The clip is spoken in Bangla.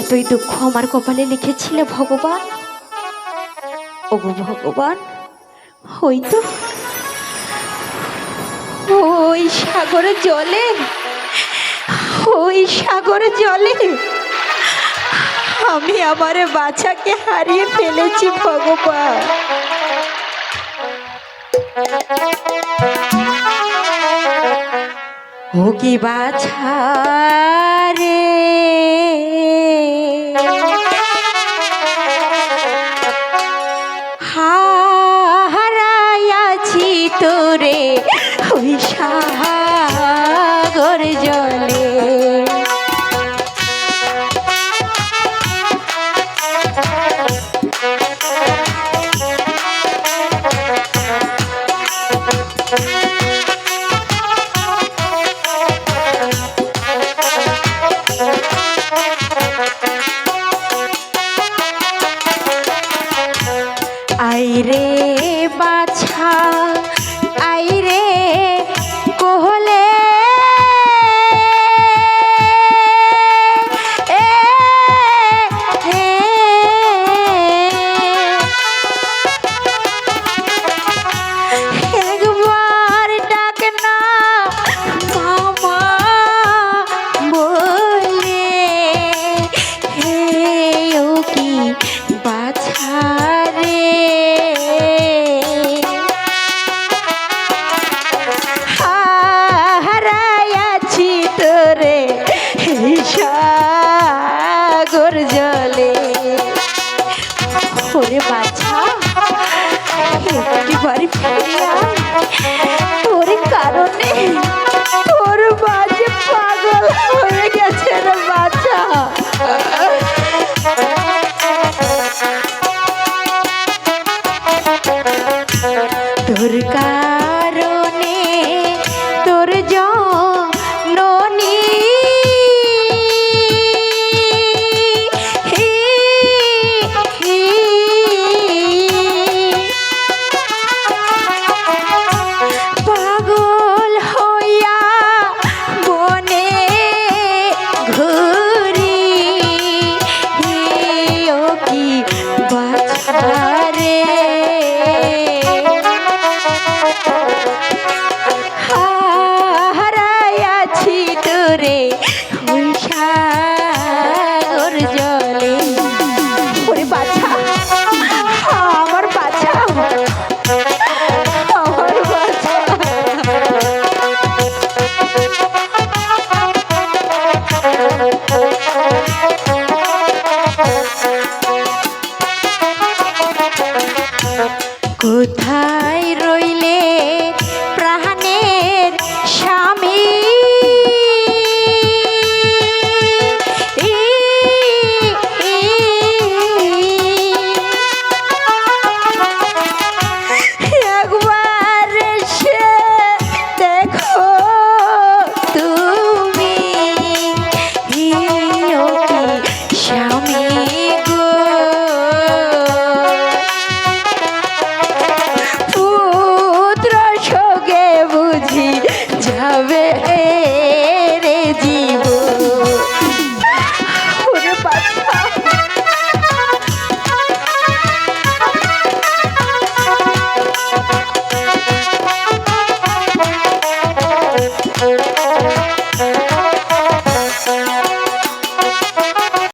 এতই দুঃখ আমার কপালে লিখেছিলে ভগবান? ওগো ভগবান, ওই তো। ওই সাগর জলে, ওই সাগর জলে। আমি আমার বাচ্চাকে হারিয়ে ফেলেছি ভগবান। ও কি বাছা Irene. ওরে বাছা। বাড়ি ফিরে তোর কারণে তোর বাজে পাগল হয়ে গেছে রে বাচ্চা তোর কারণে কোথায় রইলে?